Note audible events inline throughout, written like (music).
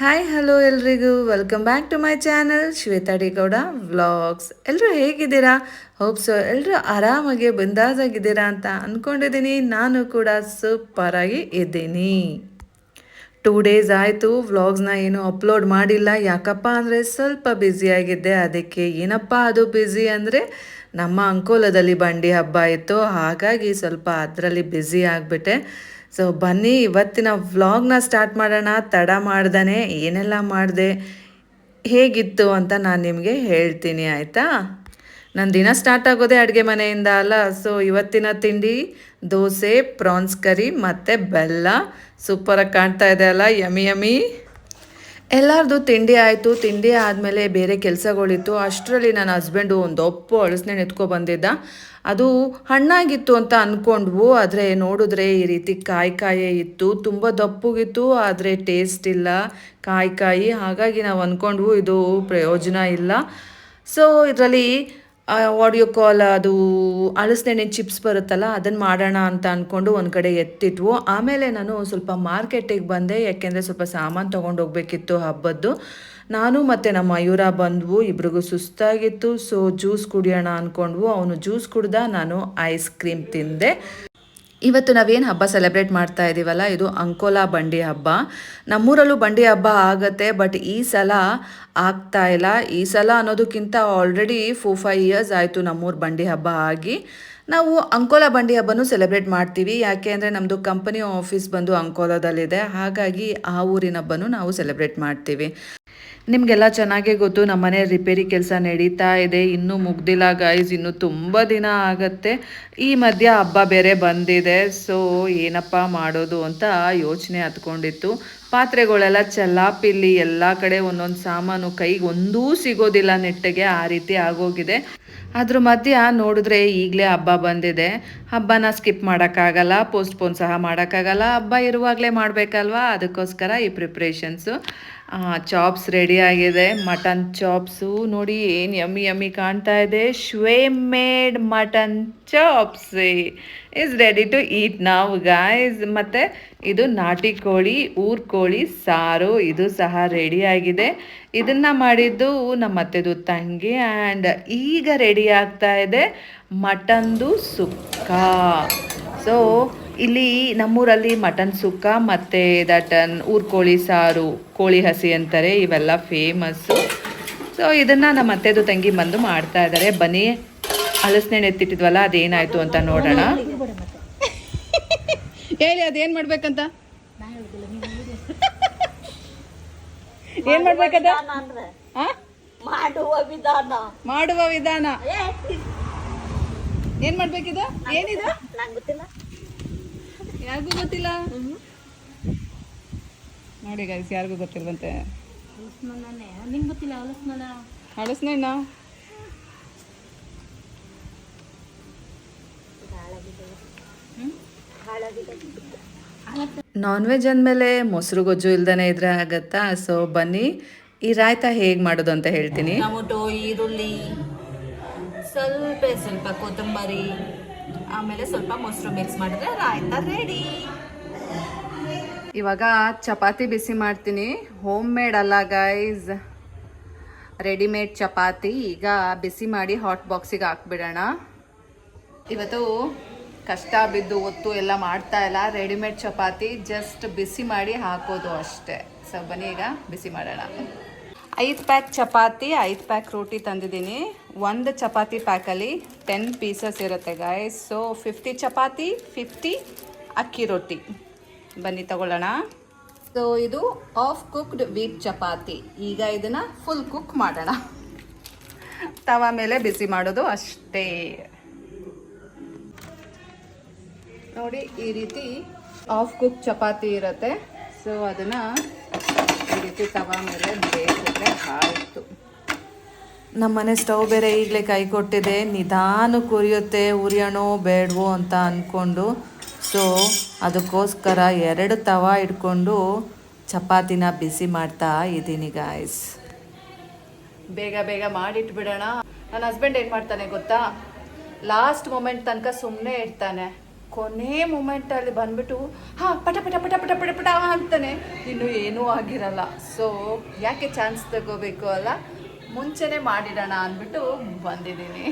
Hi hello ಎಲ್ರಿಗೂ. Welcome back to my channel Shwetha D Gowda vlogs ಎಲ್ಲರೂ ಹೇಗಿದ್ದೀರಾ? Hope so ಎಲ್ಲರೂ ಆರಾಮಾಗಿ ಬಂದಾಜಾಗಿದ್ದೀರಾ ಅಂತ ಅಂದ್ಕೊಂಡಿದ್ದೀನಿ ನಾನು ಕೂಡ ಸೂಪರಾಗಿ ಇದ್ದೀನಿ. ಟೂ ಡೇಸ್ ಆಯಿತು. ವ್ಲಾಗ್ಸ್ನ ಏನು ಅಪ್ಲೋಡ್ ಮಾಡಿಲ್ಲ. ಯಾಕಪ್ಪ ಅಂದರೆ ಸ್ವಲ್ಪ ಬ್ಯುಸಿಯಾಗಿದ್ದೆ ಅದಕ್ಕೆ ಏನಪ್ಪ ಅದು ಬ್ಯುಸಿ ಅಂದರೆ ನಮ್ಮ ಅಂಕೋಲದಲ್ಲಿ ಬಂಡಿ ಹಬ್ಬ ಇತ್ತು. ಹಾಗಾಗಿ ಸ್ವಲ್ಪ ಅದರಲ್ಲಿ ಬ್ಯುಸಿ ಆಗಿಬಿಟ್ಟೆ. ಸೊ ಬನ್ನಿ, ಇವತ್ತಿನ ವ್ಲಾಗ್ನ ಸ್ಟಾರ್ಟ್ ಮಾಡೋಣ. ತಡ ಮಾಡ್ದೇ ಏನೆಲ್ಲ ಮಾಡಿದೆ, ಹೇಗಿತ್ತು ಅಂತ ನಾನು ನಿಮಗೆ ಹೇಳ್ತೀನಿ, ಆಯಿತಾ? ನನ್ನ ದಿನ ಸ್ಟಾರ್ಟ್ ಆಗೋದೇ ಅಡುಗೆ ಮನೆಯಿಂದ ಅಲ್ಲ. ಸೊ ಇವತ್ತಿನ ತಿಂಡಿ, ದೋಸೆ ಪ್ರಾನ್ಸ್ ಕರಿ ಮತ್ತು ಬೆಲ್ಲ. ಸೂಪರಾಗಿ ಕಾಣ್ತಾ ಇದೆ ಅಲ್ಲ ಯಮಿ ಯಮಿ ಎಲ್ಲರದು ತಿಂಡಿ ಆಯಿತು. ತಿಂಡಿ ಆದಮೇಲೆ ಬೇರೆ ಕೆಲಸಗಳಿತ್ತು. ಅಷ್ಟರಲ್ಲಿ ನನ್ನ ಹಸ್ಬೆಂಡು ಒಂದು ಒಪ್ಪು ಅಳಸನೆ ಎತ್ಕೊ ಬಂದಿದ್ದ. ಅದು ಹಣ್ಣಾಗಿತ್ತು ಅಂತ ಅಂದ್ಕೊಂಡ್ವು ಆದರೆ ನೋಡಿದ್ರೆ ಈ ರೀತಿ ಕಾಯಿ ಕಾಯೇ ಇತ್ತು. ತುಂಬ ದಪ್ಪಗಿತ್ತು, ಆದರೆ ಟೇಸ್ಟ್ ಇಲ್ಲ. ಕಾಯಿ ಕಾಯಿ, ಹಾಗಾಗಿ ನಾವು ಅಂದ್ಕೊಂಡ್ವು ಇದು ಪ್ರಯೋಜನ ಇಲ್ಲ. ಸೊ ಇದರಲ್ಲಿ ಆಡಿಯೋ ಕಾಲ್ ಅದು ಅಳಸ್ನೆಣ್ಣೆ ಚಿಪ್ಸ್ ಬರುತ್ತಲ್ಲ ಅದನ್ನು ಮಾಡೋಣ ಅಂತ ಅಂದ್ಕೊಂಡು ಒಂದು ಕಡೆ ಎತ್ತಿಟ್ವು. ಆಮೇಲೆ ನಾನು ಸ್ವಲ್ಪ ಮಾರ್ಕೆಟಿಗೆ ಬಂದೆ, ಯಾಕೆಂದರೆ ಸ್ವಲ್ಪ ಸಾಮಾನು ತೊಗೊಂಡು ಹೋಗ್ಬೇಕಿತ್ತು ಹಬ್ಬದ್ದು. ನಾನು ಮತ್ತು ನಮ್ಮ ಮಯೂರ ಬಂದ್ವು, ಇಬ್ರಿಗೂ ಸುಸ್ತಾಗಿತ್ತು. ಸೊ ಜ್ಯೂಸ್ ಕುಡಿಯೋಣ ಅಂದ್ಕೊಂಡ್ವು ಅವನು ಜ್ಯೂಸ್ ಕುಡ್ದ, ನಾನು ಐಸ್ ಕ್ರೀಮ್ ತಿಂದೆ. ಇವತ್ತು ನಾವೇನು ಹಬ್ಬ ಸೆಲೆಬ್ರೇಟ್ ಮಾಡ್ತಾ ಇದ್ದೀವಲ್ಲ ಇದು ಅಂಕೋಲಾ ಬಂಡಿ ಹಬ್ಬ. ನಮ್ಮೂರಲ್ಲೂ ಬಂಡಿ ಹಬ್ಬ ಆಗುತ್ತೆ ಬಟ್ ಈ ಸಲ ಆಗ್ತಾ ಇಲ್ಲ. ಈ ಸಲ ಅನ್ನೋದಕ್ಕಿಂತ ಆಲ್ರೆಡಿ ಫೋರ್ ಫೈವ್ ಇಯರ್ಸ್ ಆಯಿತು ನಮ್ಮೂರು ಬಂಡಿ ಹಬ್ಬ ಆಗಿ. ನಾವು ಅಂಕೋಲ ಬಂಡಿ ಹಬ್ಬನೂ ಸೆಲೆಬ್ರೇಟ್ ಮಾಡ್ತೀವಿ. ಯಾಕೆ ಅಂದರೆ ನಮ್ಮದು ಕಂಪನಿ ಆಫೀಸ್ ಬಂದು ಅಂಕೋಲದಲ್ಲಿದೆ. ಹಾಗಾಗಿ ಆ ಊರಿನ ಹಬ್ಬನೂ ನಾವು ಸೆಲೆಬ್ರೇಟ್ ಮಾಡ್ತೀವಿ. ನಿಮಗೆಲ್ಲ ಚೆನ್ನಾಗೇ ಗೊತ್ತು ನಮ್ಮನೆ ರಿಪೇರಿ ಕೆಲಸ ನಡೀತಾ ಇದೆ. ಇನ್ನೂ ಮುಗ್ದಿಲ್ಲ ಗೈಸ್ ಇನ್ನೂ ತುಂಬ ದಿನ ಆಗತ್ತೆ. ಈ ಮಧ್ಯ ಹಬ್ಬ ಬೇರೆ ಬಂದಿದೆ. ಸೊ ಏನಪ್ಪ ಮಾಡೋದು ಅಂತ ಯೋಚನೆ ಹತ್ಕೊಂಡಿತ್ತು. ಪಾತ್ರೆಗಳೆಲ್ಲ ಚಲ್ಲಾಪಿಲ್ಲಿ ಎಲ್ಲ ಕಡೆ ಒಂದೊಂದು ಸಾಮಾನು ಕೈಗೆ ಒಂದೂ ಸಿಗೋದಿಲ್ಲ ನೆಟ್ಟಗೆ, ಆ ರೀತಿ ಆಗೋಗಿದೆ. ಅದ್ರ ಮಧ್ಯ ನೋಡಿದ್ರೆ ಈಗಲೇ ಹಬ್ಬ ಬಂದಿದೆ. ಹಬ್ಬನ ಸ್ಕಿಪ್ ಮಾಡೋಕ್ಕಾಗಲ್ಲ, ಪೋಸ್ಟ್ಪೋನ್ ಸಹ ಮಾಡೋಕ್ಕಾಗಲ್ಲ. ಹಬ್ಬ ಇರುವಾಗಲೇ ಮಾಡಬೇಕಲ್ವಾ? ಅದಕ್ಕೋಸ್ಕರ ಈ ಪ್ರಿಪ್ರೇಷನ್ಸು. ಚಾಪ್ಸ್ ರೆಡಿ ಆಗಿದೆ. ಮಟನ್ ಚಾಪ್ಸು ನೋಡಿ ಏನು ಯಮ್ಮಿ ಯಮ್ಮಿ ಕಾಣ್ತಾ ಇದೆ. Shwe made mutton chops is ready to eat ನಾವು ಗಾಯ್ಸ್ ಮತ್ತು ಇದು ನಾಟಿ ಕೋಳಿ, ಊರ್ ಕೋಳಿ, ಸಾರು, ಇದು ಸಹ ರೆಡಿ ಆಗಿದೆ. ಇದನ್ನು ಮಾಡಿದ್ದು ನಮ್ಮ ಅತ್ತೆದು ತಂಗಿ ಆ್ಯಂಡ್ ಈಗ ರೆಡಿ ಆಗ್ತಾ ಇದೆ ಮಟನ್ದು ಸುಕ್ಕ. ಸೊ ಇಲ್ಲಿ ನಮ್ಮೂರಲ್ಲಿ ಮಟನ್ ಸುಕ್ಕ ಮತ್ತು ದಟನ್ ಊರ್ ಕೋಳಿ ಸಾರು ಕೋಳಿ ಹಸಿ ಅಂತಾರೆ ಇವೆಲ್ಲ ಫೇಮಸ್ಸು ಸೊ ಇದನ್ನು ನಮ್ಮ ಅತ್ತೆದು ತಂಗಿ ಬಂದು ಮಾಡ್ತಾ ಇದ್ದಾರೆ ಬನ್ನಿ ಹಲಸಿನೆಣ್ಣೆ ಎತ್ತಿಟ್ಟಿದ್ವಲ್ಲ ಅದೇನಾಯಿತು ಅಂತ ನೋಡೋಣ. (laughs) ಹೇಳಿ ಅದೇನು ಮಾಡ್ಬೇಕಂತ? (laughs) ಏನ್ ಮಾಡ್ಬೇಕದ ಆ? ಮಾಡುವ ವಿಧಾನ. ಮಾಡುವ ವಿಧಾನ. ಏನ್ ಮಾಡ್ಬೇಕಿದ? ಏನಿದ? ನಂಗೆ ಗೊತ್ತಿಲ್ಲ. ಯಾರಿಗೂ ಗೊತ್ತಿಲ್ಲ? ನೋಡಿ ಗೈಸ್ ಯಾರಿಗೂ ಗೊತ್ತಿಲ್ವಂತೆ? ನಿಮ್ಗೆ ಗೊತ್ತಿಲ್ಲ ಅವಲಸ್ಮಲ ಹಳಸ್ನಣ್ಣ ನಾನ್ ವೆಜ್ ಅಂದಮೇಲೆ ಮೊಸರು ಗೊಜ್ಜು ಇಲ್ದೇ ಇದ್ರೆ ಆಗತ್ತಾ? ಸೊ ಬನ್ನಿ. ಈ ರಾಯ್ತ ಹೇಗೆ ಮಾಡೋದು ಅಂತ ಹೇಳ್ತೀನಿ. ಟೊಮೊಟೊ ಈರುಳ್ಳಿ ಸ್ವಲ್ಪ ಸ್ವಲ್ಪ ಕೊತ್ತಂಬರಿ ಆಮೇಲೆ ಸ್ವಲ್ಪ ಮೊಸರು ಮಿಕ್ಸ್ ಮಾಡಿದ್ರೆ ರಾಯ್ತ ರೆಡಿ ಇವಾಗ ಚಪಾತಿ ಬಿಸಿ ಮಾಡ್ತೀನಿ. ಹೋಮ್ ಮೇಡ್ ಅಲ್ಲ ಗೈಸ್ ರೆಡಿಮೇಡ್ ಚಪಾತಿ. ಈಗ ಬಿಸಿ ಮಾಡಿ ಹಾಟ್ ಬಾಕ್ಸಿಗೆ ಹಾಕ್ಬಿಡೋಣ. ಇವತ್ತು ಕಷ್ಟ ಬಿದ್ದು ಒತ್ತು ಎಲ್ಲ ಮಾಡ್ತಾ ಇಲ್ಲ. ರೆಡಿಮೇಡ್ ಚಪಾತಿ ಜಸ್ಟ್ ಬಿಸಿ ಮಾಡಿ ಹಾಕೋದು ಅಷ್ಟೇ. ಸೊ ಬನ್ನಿ ಈಗ, ಬಿಸಿ ಮಾಡೋಣ. ಐದು ಪ್ಯಾಕ್ ಚಪಾತಿ, ಐದು ಪ್ಯಾಕ್ ರೋಟಿ ತಂದಿದ್ದೀನಿ. ಒಂದು ಚಪಾತಿ ಪ್ಯಾಕಲ್ಲಿ ಟೆನ್ ಪೀಸಸ್ ಇರುತ್ತೆ guys so fifty chapati fifty ಅಕ್ಕಿ ರೊಟ್ಟಿ. ಬನ್ನಿ, ತಗೊಳ್ಳೋಣ. ಸೊ ಇದು ಆಫ್ ಕುಕ್ಡ್ ವೀಟ್ ಚಪಾತಿ. ಈಗ ಇದನ್ನು ಫುಲ್ ಕುಕ್ ಮಾಡೋಣ. ತವ ಮೇಲೆ ಬಿಸಿ ಮಾಡೋದು ಅಷ್ಟೇ. ನೋಡಿ, ಈ ರೀತಿ ಆಫ್ ಕುಕ್ ಚಪಾತಿ ಇರುತ್ತೆ. ಸೊ ಅದನ್ನ ರೀತಿ ತವ ಮೇಲೆ ಬೇಯಿಸಿದ್ರೆ ಆಯಿತು. ನಮ್ಮನೆ ಸ್ಟವ್ ಬೇರೆ ಈಗಲೇ ಕೈ ಕೊಟ್ಟಿದೆ. ನಿಧಾನ ಕುರಿಯುತ್ತೆ. ಉರಿಯೋಣೋ ಬೇಡವೋ ಅಂತ ಅಂದ್ಕೊಂಡು ಸೊ ಅದಕ್ಕೋಸ್ಕರ ಎರಡು ತವ ಇಟ್ಕೊಂಡು ಚಪಾತಿನ ಬಿಸಿ ಮಾಡ್ತಾ ಇದ್ದೀನಿ ಗಾಯ್ಸ್ ಬೇಗ ಬೇಗ ಮಾಡಿಟ್ಬಿಡೋಣ. ನನ್ನ ಹಸ್ಬೆಂಡ್ ಏನು ಮಾಡ್ತಾನೆ ಗೊತ್ತಾ? ಲಾಸ್ಟ್ ಮೊಮೆಂಟ್ ತನಕ ಸುಮ್ಮನೆ ಇರ್ತಾನೆ. ಕೊನೆ ಮೂಮೆಂಟಲ್ಲಿ ಬಂದ್ಬಿಟ್ಟು, ಹಾಂ, ಪಟ ಪಟ ಪಟ ಪಟ ಪಟ ಪಟ ಅಂತಾನೆ. ಇನ್ನು ಏನೂ ಆಗಿರಲ್ಲ. ಸೊ ಯಾಕೆ ಚಾನ್ಸ್ ತಗೋಬೇಕು ಅಲ್ಲ? ಮುಂಚೆನೇ ಮಾಡಿಡೋಣ ಅಂದ್ಬಿಟ್ಟು ಬಂದಿದ್ದೀನಿ.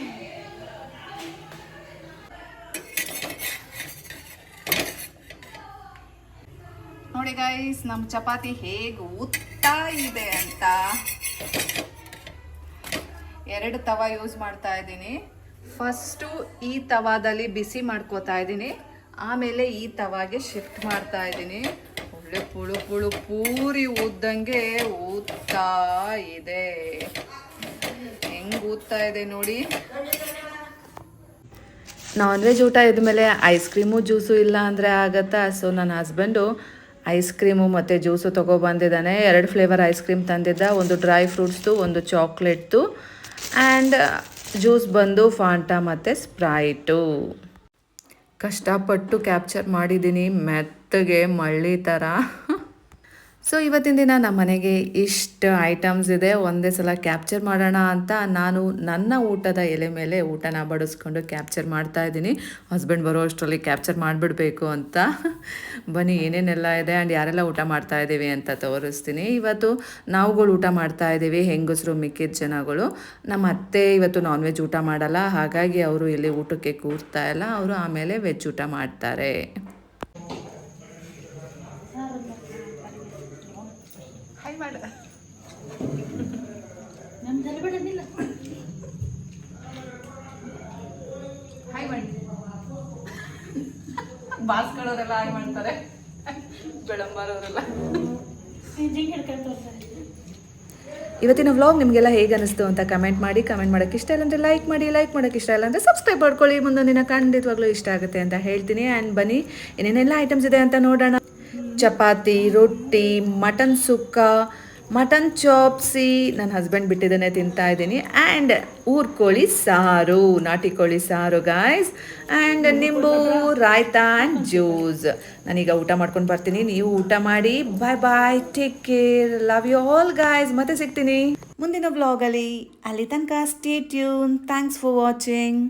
ನೋಡಿ ಗೈಸ್ ನಮ್ಮ ಚಪಾತಿ ಹೇಗೆ ಉತ್ತಾ ಇದೆ ಅಂತ. ಎರಡು ತವ ಯೂಸ್ ಮಾಡ್ತಾ ಇದ್ದೀನಿ. ಫಸ್ಟು ಈ ತವಾದಲ್ಲಿ ಬಿಸಿ ಮಾಡ್ಕೋತಾ ಇದ್ದೀನಿ. ಆಮೇಲೆ ಈ ತವಾಗೆ ಶಿಫ್ಟ್ ಮಾಡ್ತಾ ಇದ್ದೀನಿ. ಒಳ್ಳೆ ಪುಳು ಪುಳು ಪೂರಿ ಊದ್ದಂಗೆ ಊದ್ತಾ ಇದೆ. ಹೆಂಗೆ ಊದ್ತಾ ಇದೆ ನೋಡಿ. ನಾನ್ ವೆಜ್ ಊಟ ಇದ್ಮೇಲೆ ಐಸ್ ಕ್ರೀಮು ಜ್ಯೂಸು ಇಲ್ಲ ಅಂದರೆ ಆಗತ್ತಾ? ಸೊ, ನನ್ನ ಹಸ್ಬೆಂಡು ಐಸ್ ಕ್ರೀಮು ಮತ್ತು ಜ್ಯೂಸು ತೊಗೊಬಂದಿದ್ದಾನೆ. ಎರಡು ಫ್ಲೇವರ್ ಐಸ್ ಕ್ರೀಮ್ ತಂದಿದ್ದ. ಒಂದು ಡ್ರೈ ಫ್ರೂಟ್ಸ್ದು, ಒಂದು ಚಾಕ್ಲೇಟ್ದು. ಆ್ಯಂಡ್ ಜ್ಯೂಸ್ ಬಂದು ಫಾಂಟಾ ಮತ್ತು ಸ್ಪ್ರೈಟು. ಕಷ್ಟಪಟ್ಟು ಕ್ಯಾಪ್ಚರ್ ಮಾಡಿದ್ದೀನಿ ಮೆತ್ತಗೆ ಮಳ್ಳಿ ಥರ ಸೊ ಇವತ್ತಿನ ದಿನ ನಮ್ಮ ಮನೆಗೆ ಇಷ್ಟು ಐಟಮ್ಸ್ ಇದೆ. ಒಂದೇ ಸಲ ಕ್ಯಾಪ್ಚರ್ ಮಾಡೋಣ ಅಂತ ನಾನು ನನ್ನ ಊಟದ ಎಲೆ ಮೇಲೆ ಊಟನ ಬಡಿಸ್ಕೊಂಡು ಕ್ಯಾಪ್ಚರ್ ಮಾಡ್ತಾ ಇದ್ದೀನಿ. ಹಸ್ಬೆಂಡ್ ಬರೋ ಅಷ್ಟರಲ್ಲಿ ಕ್ಯಾಪ್ಚರ್ ಮಾಡಿಬಿಡ್ಬೇಕು ಅಂತ. ಬನ್ನಿ, ಏನೇನೆಲ್ಲ ಇದೆ? ಆ್ಯಂಡ್ ಯಾರೆಲ್ಲ ಊಟ ಮಾಡ್ತಾ ಇದ್ದೀವಿ ಅಂತ ತೋರಿಸ್ತೀನಿ. ಇವತ್ತು ನಾವುಗಳು ಊಟ ಮಾಡ್ತಾ ಇದ್ದೀವಿ. ಹೆಂಗಸರು, ಮಿಕ್ಕಿದ ಜನಗಳು. ನಮ್ಮ ಅತ್ತೆ ಇವತ್ತು ನಾನ್ ವೆಜ್ ಊಟ ಮಾಡಲ್ಲ. ಹಾಗಾಗಿ ಅವರು ಇಲ್ಲಿ ಊಟಕ್ಕೆ ಕೂರ್ತಾ ಇಲ್ಲ. ಅವರು ಆಮೇಲೆ ವೆಜ್ ಊಟ ಮಾಡ್ತಾರೆ. ಹಾಯ್ ಮಾಡ? ಹಾಯ್ ಮಾಡಿ ಬಾಸ್ಗಳವರೆಲ್ಲ ಹಾಯ್ ಮಾಡ್ತಾರೆ. ಬೆಳಂಬಾರವರೆಲ್ಲ. ಇವತ್ತಿನ ವ್ಲಾಗ್ ನಿಮಗೆಲ್ಲ ಹೇಗೆ ಅನಿಸ್ತು ಅಂತ ಕಮೆಂಟ್ ಮಾಡಿ ಕಮೆಂಟ್ ಮಾಡೋಕೆ ಇಷ್ಟ ಇಲ್ಲ ಅಂದರೆ ಲೈಕ್ ಮಾಡಿ ಲೈಕ್ ಮಾಡೋಕೆ ಇಷ್ಟ ಇಲ್ಲ ಅಂದರೆ ಸಬ್ಸ್ಕ್ರೈಬ್ ಮಾಡ್ಕೊಳ್ಳಿ. ಮುಂದೊಂದಿನ ದಿನ ಖಂಡಿತವಾಗ್ಲೂ ಇಷ್ಟ ಆಗುತ್ತೆ ಅಂತ ಹೇಳ್ತೀನಿ. ಆ್ಯಂಡ್ ಬನ್ನಿ ಏನೇನೆಲ್ಲ ಐಟಮ್ಸ್ ಇದೆ ಅಂತ ನೋಡೋಣ. ಚಪಾತಿ, ರೊಟ್ಟಿ, ಮಟನ್ ಸುಕ್ಕ, ಮಟನ್ ಚಾಪ್ಸಿ. ನನ್ನ ಹಸ್ಬೆಂಡ್ ಬಿಟ್ಟಿದ್ದಾನೆ ತಿಂತಾ ಇದ್ದೀನಿ. ಆ್ಯಂಡ್ ಊರ್ ಕೋಳಿ ಸಾರು, ನಾಟಿ ಕೋಳಿ ಸಾರು ಗಾಯ್ಸ್ ಆ್ಯಂಡ್ ನಿಂಬು, ರಾಯ್ತಾ ಆ್ಯಂಡ್ ಜ್ಯೂಸ್ ನಾನೀಗ ಊಟ ಮಾಡ್ಕೊಂಡು ಬರ್ತೀನಿ. ನೀವು ಊಟ ಮಾಡಿ bye bye take care love you all guys ಮತ್ತೆ ಸಿಗ್ತೀನಿ. ಮುಂದಿನ ಬ್ಲಾಗಲ್ಲಿ ಅಲ್ಲಿ ತನಕ stay tune thanks for watching